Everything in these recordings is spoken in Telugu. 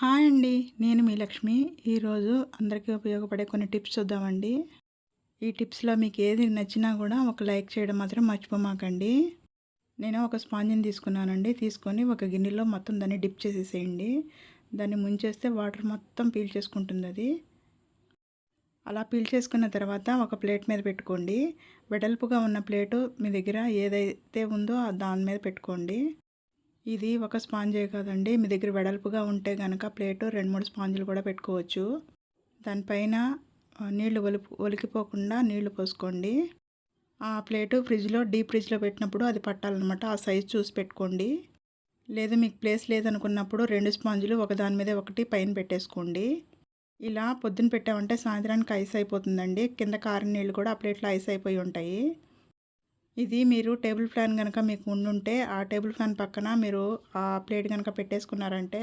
హాయ్ అండి. నేను మీ లక్ష్మి. ఈరోజు అందరికీ ఉపయోగపడే కొన్ని టిప్స్ చూద్దామండి. ఈ టిప్స్లో మీకు ఏది నచ్చినా కూడా ఒక లైక్ చేయడం మాత్రం మర్చిపోమాకండి. నేను ఒక స్పాంజిని తీసుకున్నానండి. తీసుకొని ఒక గిన్నెలో మొత్తం దాన్ని డిప్ చేసేసేయండి. దాన్ని ముంచేస్తే వాటర్ మొత్తం పీల్ చేసుకుంటుంది అది. అలా పీల్ చేసుకున్న తర్వాత ఒక ప్లేట్ మీద పెట్టుకోండి. వెడల్పుగా ఉన్న ప్లేటు మీ దగ్గర ఏదైతే ఉందో దాని మీద పెట్టుకోండి. ఇది ఒక స్పాంజే కాదండి. మీ దగ్గర వెడల్పుగా ఉంటే కనుక ప్లేటు రెండు మూడు స్పాంజులు కూడా పెట్టుకోవచ్చు. దానిపైన నీళ్ళు ఒలిపి ఒలికిపోకుండా నీళ్ళు పోసుకోండి. ఆ ప్లేటు ఫ్రిడ్జ్లో డీప్ ఫ్రిడ్జ్లో పెట్టినప్పుడు అది పట్టాలన్నమాట. ఆ సైజ్ చూసి పెట్టుకోండి. లేదు మీకు ప్లేస్ లేదనుకున్నప్పుడు రెండు స్పాంజులు ఒకదాని మీద ఒకటి పైన పెట్టేసుకోండి. ఇలా పొద్దున పెట్టామంటే సాయంత్రానికి ఐస్ అయిపోతుందండి. కింద కారం నీళ్ళు కూడా ఆ ప్లేట్లో ఐస్ అయిపోయి ఉంటాయి. ఇది మీరు టేబుల్ ఫ్యాన్ కనుక మీకు ఉండుంటే ఆ టేబుల్ ఫ్యాన్ పక్కన మీరు ఆ ప్లేట్ కనుక పెట్టేసుకున్నారంటే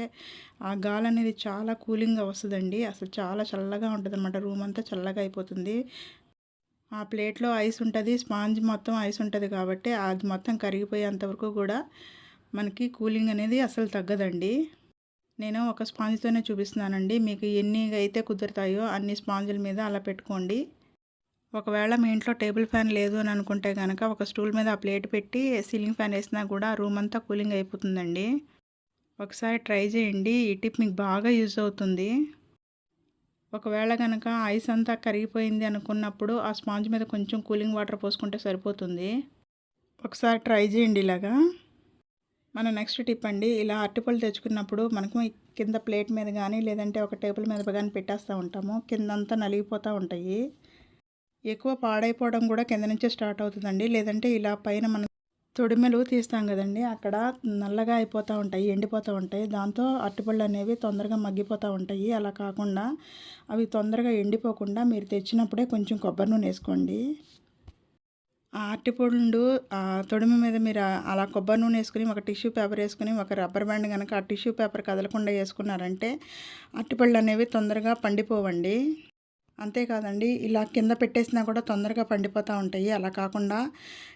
ఆ గాలి అనేది చాలా కూలింగ్గా వస్తుందండి. అసలు చాలా చల్లగా ఉంటుంది అనమాట రూమ్ అంతా చల్లగా అయిపోతుంది. ఆ ప్లేట్లో ఐస్ ఉంటుంది. స్పాంజ్ మొత్తం ఐస్ ఉంటుంది కాబట్టి అది మొత్తం కరిగిపోయేంతవరకు కూడా మనకి కూలింగ్ అనేది అసలు తగ్గదండి. నేను ఒక స్పాంజ్తోనే చూపిస్తున్నానండి. మీకు ఎన్ని అయితే కుదురుతాయో అన్ని స్పాంజుల మీద అలా పెట్టుకోండి. ఒకవేళ మీ ఇంట్లో టేబుల్ ఫ్యాన్ లేదు అని అనుకుంటే కనుక ఒక స్టూల్ మీద ఆ ప్లేట్ పెట్టి సీలింగ్ ఫ్యాన్ వేసినా కూడా రూమ్ అంతా కూలింగ్ అయిపోతుందండి. ఒకసారి ట్రై చేయండి. ఈ టిప్ మీకు బాగా యూజ్ అవుతుంది. ఒకవేళ కనుక ఐస్ అంతా కరిగిపోయింది అనుకున్నప్పుడు ఆ స్పాంజ్ మీద కొంచెం కూలింగ్ వాటర్ పోసుకుంటే సరిపోతుంది. ఒకసారి ట్రై చేయండి ఇలాగా. మన నెక్స్ట్ టిప్ అండి. ఇలా అరటిపళ్ళు తెచ్చుకున్నప్పుడు మనకు కింద ప్లేట్ మీద కానీ లేదంటే ఒక టేబుల్ మీద కానీ పెట్టేస్తూ ఉంటాము. కిందంతా నలిగిపోతూ ఉంటాయి. ఎక్కువ పాడైపోవడం కూడా కింద నుంచే స్టార్ట్ అవుతుందండి. లేదంటే ఇలా పైన మనం తొడిమెలు తీస్తాం కదండి. అక్కడ నల్లగా అయిపోతూ ఉంటాయి ఎండిపోతూ ఉంటాయి. దాంతో అరటిపళ్ళు అనేవి తొందరగా మగ్గిపోతూ ఉంటాయి. అలా కాకుండా అవి తొందరగా ఎండిపోకుండా మీరు తెచ్చినప్పుడే కొంచెం కొబ్బరి నూనె వేసుకోండి. ఆ అరటిపండు తొడిమి మీద మీరు అలా కొబ్బరి నూనె వేసుకుని ఒక టిష్యూ పేపర్ వేసుకుని ఒక రబ్బర్ బ్యాండ్ కనుక ఆ టిష్యూ పేపర్ కదలకుండా వేసుకున్నారంటే అరటిపళ్ళు అనేవి తొందరగా పండిపోవండి. అంతేకాదండి ఇలా కింద పెట్టేసినా కూడా తొందరగా పండిపోతూ ఉంటాయి. అలా కాకుండా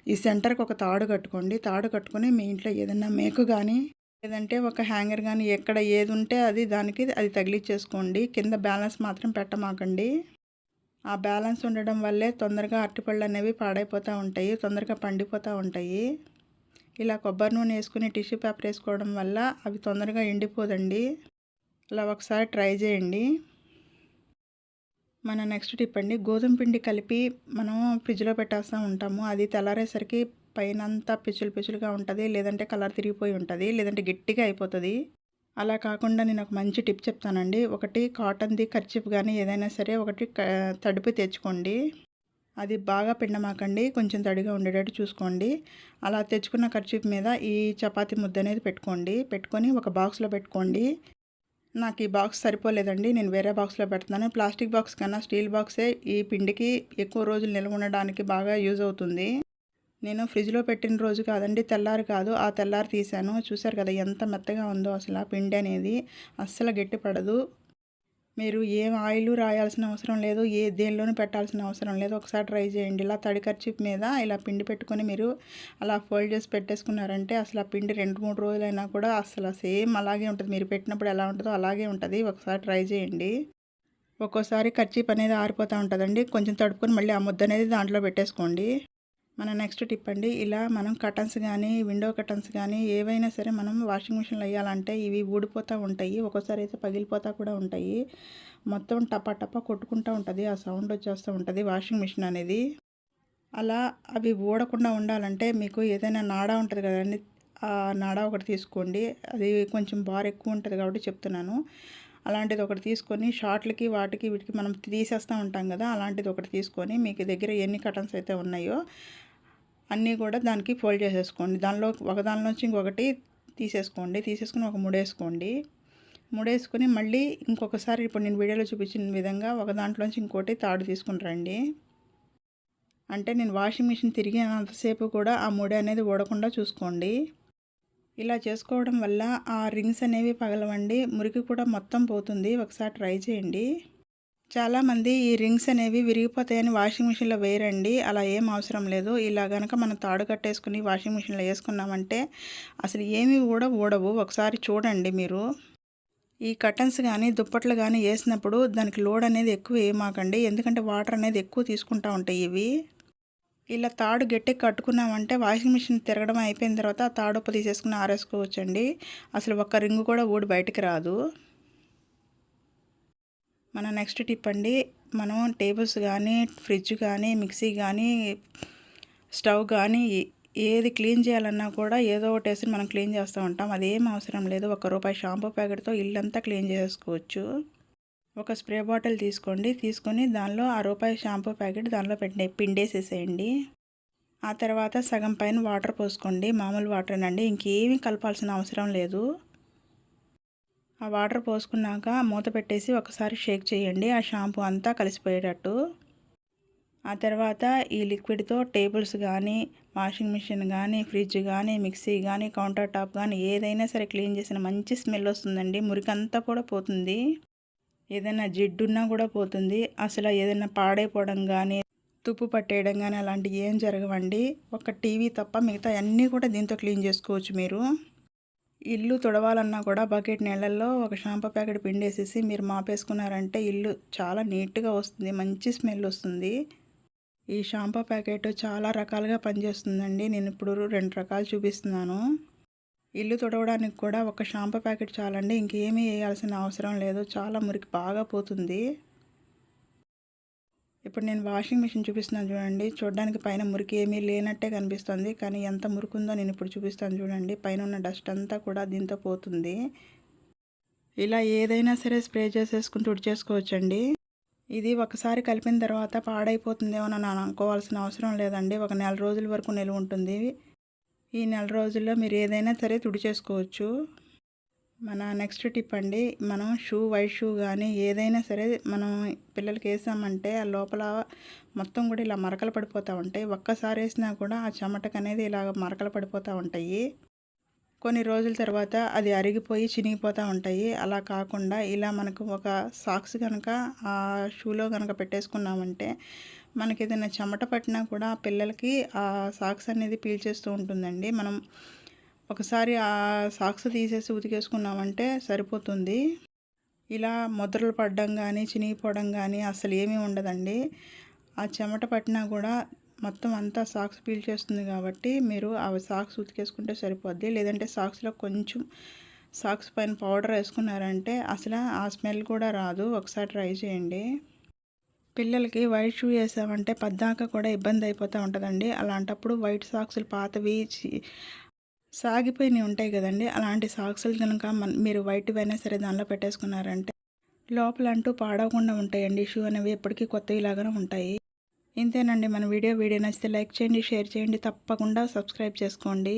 ఈ సెంటర్కి ఒక తాడు కట్టుకోండి. తాడు కట్టుకొని మీ ఇంట్లో ఏదైనా మేకు కానీ లేదంటే ఒక హ్యాంగర్ కానీ ఎక్కడ ఏది ఉంటే అది దానికి అది తగిలిచ్చేసుకోండి. కింద బ్యాలెన్స్ మాత్రం పెట్టమాకండి. ఆ బ్యాలెన్స్ ఉండడం వల్లే తొందరగా అరటిపళ్ళు అనేవి పాడైపోతూ ఉంటాయి తొందరగా పండిపోతూ ఉంటాయి. ఇలా కొబ్బరి నూనె వేసుకుని టిష్యూ పేపర్ వేసుకోవడం వల్ల అవి తొందరగా ఎండిపోదండి. అలా ఒకసారి ట్రై చేయండి. మన నెక్స్ట్ టిప్ అండి. గోధుమ పిండి కలిపి మనం ఫ్రిడ్జ్లో పెట్టేస్తూ ఉంటాము. అది తెల్లారేసరికి పైన అంతా పిచ్చులు పిచ్చులుగా ఉంటుంది. లేదంటే కలర్ తిరిగిపోయి ఉంటుంది. లేదంటే గట్టిగా అయిపోతుంది. అలా కాకుండా నేను ఒక మంచి టిప్ చెప్తానండి. ఒకటి కాటన్ది ఖర్చిప్ కానీ ఏదైనా సరే ఒకటి తడిపి తెచ్చుకోండి. అది బాగా పిండమాకండి. కొంచెం తడిగా ఉండేటట్టు చూసుకోండి. అలా తెచ్చుకున్న ఖర్చిప్ మీద ఈ చపాతి ముద్ద అనేది పెట్టుకోండి. పెట్టుకొని ఒక బాక్స్లో పెట్టుకోండి. నాకు ఈ బాక్స్ సరిపోలేదండి. నేను వేరే బాక్స్లో పెడుతున్నాను. ప్లాస్టిక్ బాక్స్ కన్నా స్టీల్ బాక్సే ఈ పిండికి ఎక్కువ రోజులు నిల్వ ఉండడానికి బాగా యూజ్ అవుతుంది. నేను ఫ్రిడ్జ్లో పెట్టిన రోజు కాదండి తెల్లారి కాదు. ఆ తెల్లారి తీశాను. చూశారు కదా ఎంత మెత్తగా ఉందో అసలు ఆ పిండి అనేది. అస్సలు గట్టి పడదు. మీరు ఏం ఆయిల్ రాయాల్సిన అవసరం లేదు ఏ దేనిలోనూ పెట్టాల్సిన అవసరం లేదు. ఒకసారి ట్రై చేయండి. ఇలా తడి ఖర్చు మీద ఇలా పిండి పెట్టుకొని మీరు అలా ఫోల్డ్ చేసి పెట్టేసుకున్నారంటే అసలు ఆ పిండి రెండు మూడు రోజులైనా కూడా అసలు సేమ్ అలాగే ఉంటుంది. మీరు పెట్టినప్పుడు ఎలా ఉంటుందో అలాగే ఉంటుంది. ఒకసారి ట్రై చేయండి. ఒక్కోసారి ఖర్చీప్ అనేది ఆరిపోతూ ఉంటుందండి. కొంచెం తడుపుకొని మళ్ళీ ఆ ముద్ద అనేది దాంట్లో పెట్టేసుకోండి. మన నెక్స్ట్ టిప్ అండి. ఇలా మనం కటన్స్ కానీ విండో కటన్స్ కానీ ఏవైనా సరే మనం వాషింగ్ మిషన్లో వేయాలంటే ఇవి ఊడిపోతూ ఉంటాయి. ఒక్కోసారి అయితే పగిలిపోతూ కూడా ఉంటాయి. మొత్తం టపా టపా కొట్టుకుంటూ ఉంటుంది. ఆ సౌండ్ వచ్చేస్తూ ఉంటుంది వాషింగ్ మిషన్ అనేది. అలా అవి ఊడకుండా ఉండాలంటే మీకు ఏదైనా నాడా ఉంటుంది కదండి. ఆ నాడా ఒకటి తీసుకోండి. అది కొంచెం బార్ ఎక్కువ ఉంటుంది కాబట్టి చెప్తున్నాను. అలాంటిది ఒకటి తీసుకొని షార్ట్లకి వాటికి వీటికి మనం తీసేస్తూ ఉంటాం కదా అలాంటిది ఒకటి తీసుకొని మీకు దగ్గర ఎన్ని కటన్స్ అయితే ఉన్నాయో అన్నీ కూడా దానికి ఫోల్డ్ చేసేసుకోండి. దానిలో ఒక నుంచి ఇంకొకటి తీసేసుకోండి. తీసేసుకుని ఒక ముడేసుకోండి. ముడేసుకొని మళ్ళీ ఇంకొకసారి ఇప్పుడు నేను వీడియోలో చూపించిన విధంగా ఒక దాంట్లోంచి ఇంకోటి తాడు తీసుకుని రండి. అంటే నేను వాషింగ్ మిషన్ తిరిగినంతసేపు కూడా ఆ ముడి అనేది ఓడకుండా చూసుకోండి. ఇలా చేసుకోవడం వల్ల ఆ రింగ్స్ అనేవి పగలవండి. మురికి కూడా మొత్తం పోతుంది. ఒకసారి ట్రై చేయండి. చాలామంది ఈ రింగ్స్ అనేవి విరిగిపోతాయని వాషింగ్ మిషన్లో వేయరండి అలా ఏం అవసరం లేదు. ఇలా కనుక మనం తాడు కట్టేసుకుని వాషింగ్ మిషన్లో వేసుకున్నామంటే అసలు ఏమి కూడా ఊడవు. ఒకసారి చూడండి మీరు. ఈ కటన్స్ కానీ దుప్పట్లు కానీ వేసినప్పుడు దానికి లోడ్ అనేది ఎక్కువ ఏమాకండి. ఎందుకంటే వాటర్ అనేది ఎక్కువ తీసుకుంటూ ఉంటాయి ఇవి. ఇలా తాడు గట్టి కట్టుకున్నామంటే వాషింగ్ మిషన్ తిరగడం అయిపోయిన తర్వాత ఆ తాడుప్ప తీసేసుకుని ఆరేసుకోవచ్చండి. అసలు ఒక్క రింగు కూడా ఊడి బయటికి రాదు. మన నెక్స్ట్ టిప్ అండి మనం టేబుల్స్ కానీ ఫ్రిడ్జ్ కానీ మిక్సీ కానీ స్టవ్ కానీ ఏది క్లీన్ చేయాలన్నా కూడా ఏదో ఒకటి వేసి మనం క్లీన్ చేస్తూ ఉంటాం. అదేం అవసరం లేదు. ఒక రూపాయి షాంపూ ప్యాకెట్తో ఇల్లంతా క్లీన్ చేసుకోవచ్చు. ఒక స్ప్రే బాటిల్ తీసుకోండి. తీసుకొని దానిలో ఆ రూపాయి షాంపూ ప్యాకెట్ దానిలో పెట్టే పిండేసేసేయండి. ఆ తర్వాత సగం పైన వాటర్ పోసుకోండి. మామూలు వాటర్ అండి ఇంకేమీ కలపాల్సిన అవసరం లేదు. ఆ వాటర్ పోసుకున్నాక మూత పెట్టేసి ఒకసారి షేక్ చేయండి. ఆ షాంపూ అంతా కలిసిపోయేటట్టు. ఆ తర్వాత ఈ లిక్విడ్తో టేబుల్స్ కానీ వాషింగ్ మిషన్ కానీ ఫ్రిడ్జ్ కానీ మిక్సీ కానీ కౌంటర్ టాప్ కానీ ఏదైనా సరే క్లీన్ చేసిన మంచి స్మెల్ వస్తుందండి. మురికంతా కూడా పోతుంది. ఏదైనా జిడ్డున్నా కూడా పోతుంది. అసలు ఏదైనా పాడైపోవడం కానీ తుప్పు పట్టేయడం కానీ అలాంటివి ఏం జరగవండి. ఒక టీవీ తప్ప మిగతా అన్నీ కూడా దీంతో క్లీన్ చేసుకోవచ్చు మీరు. ఇల్లు తుడవాలన్నా కూడా బకెట్ నీళ్ళల్లో ఒక షాంపూ ప్యాకెట్ పిండేసేసి మీరు మాపేసుకున్నారంటే ఇల్లు చాలా నీట్గా వస్తుంది మంచి స్మెల్ వస్తుంది. ఈ షాంపూ ప్యాకెట్ చాలా రకాలుగా పనిచేస్తుందండి. నేను ఇప్పుడు రెండు రకాలు చూపిస్తున్నాను. ఇల్లు తుడవడానికి కూడా ఒక షాంపూ ప్యాకెట్ చాలండి. ఇంకేమీ వేయాల్సిన అవసరం లేదు. చాలా మురికి బాగా పోతుంది. ఇప్పుడు నేను వాషింగ్ మిషన్ చూపిస్తున్నాను చూడండి. చూడడానికి పైన మురికి ఏమీ లేనట్టే కనిపిస్తుంది. కానీ ఎంత మురుకుందో నేను ఇప్పుడు చూపిస్తాను చూడండి. పైన ఉన్న డస్ట్ అంతా కూడా దీంతో పోతుంది. ఇలా ఏదైనా సరే స్ప్రే చేసేసుకుని తుడిచేసుకోవచ్చండి ఇది ఒకసారి కలిపిన తర్వాత పాడైపోతుందేమో అని అనుకోవాల్సిన అవసరం లేదండి. ఒక నెల రోజుల వరకు నిల్వ ఉంటుంది. ఈ నెల రోజుల్లో మీరు ఏదైనా సరే తుడిచేసుకోవచ్చు. మన నెక్స్ట్ టిప్ అండి మనం షూ వైట్ షూ కానీ ఏదైనా సరే మనం పిల్లలకి వేసామంటే ఆ లోపల మొత్తం కూడా ఇలా మరకలు పడిపోతూ ఉంటాయి. ఒక్కసారి వేసినా కూడా ఆ చెమటకు అనేది ఇలా మరకలు పడిపోతూ ఉంటాయి. కొన్ని రోజుల తర్వాత అది అరిగిపోయి చినిగిపోతూ ఉంటాయి. అలా కాకుండా ఇలా మనకు ఒక సాక్స్ కనుక ఆ షూలో కనుక పెట్టేసుకున్నామంటే మనకి ఏదైనా చెమట పట్టినా కూడా పిల్లలకి ఆ సాక్స్ అనేది పీల్చేస్తూ ఉంటుందండి. మనం ఒకసారి ఆ సాక్స్ తీసేసి ఉతికేసుకున్నామంటే సరిపోతుంది. ఇలా ముద్రలు పడడం కానీ చినిగిపోవడం కానీ అసలు ఏమీ ఉండదండి. ఆ చెమట పట్టినా కూడా మొత్తం అంతా సాక్స్ పీల్ చేస్తుంది కాబట్టి మీరు ఆ సాక్స్ ఉతికేసుకుంటే సరిపోద్ది. లేదంటే సాక్స్లో కొంచెం సాక్స్ పైన పౌడర్ వేసుకున్నారంటే అసలు ఆ స్మెల్ కూడా రాదు. ఒకసారి ట్రై చేయండి. పిల్లలకి వైట్ షూ వేసామంటే పద్దాక కూడా ఇబ్బంది అయిపోతూ ఉంటుందండి. అలాంటప్పుడు వైట్ సాక్సులు పాతవి సాగిపోయినవి ఉంటాయి కదండి. అలాంటి సాక్సులు కనుక మన మీరు వైట్ అయినా సరే దానిలో పెట్టేసుకున్నారంటే లోపల అంటూ పాడవకుండా ఉంటాయండి. షూ అనేవి ఎప్పటికీ కొత్తవి లాగానే ఉంటాయి. ఇంతేనండి. మన వీడియో వీడియో నచ్చితే లైక్ చేయండి షేర్ చేయండి. తప్పకుండా సబ్స్క్రైబ్ చేసుకోండి.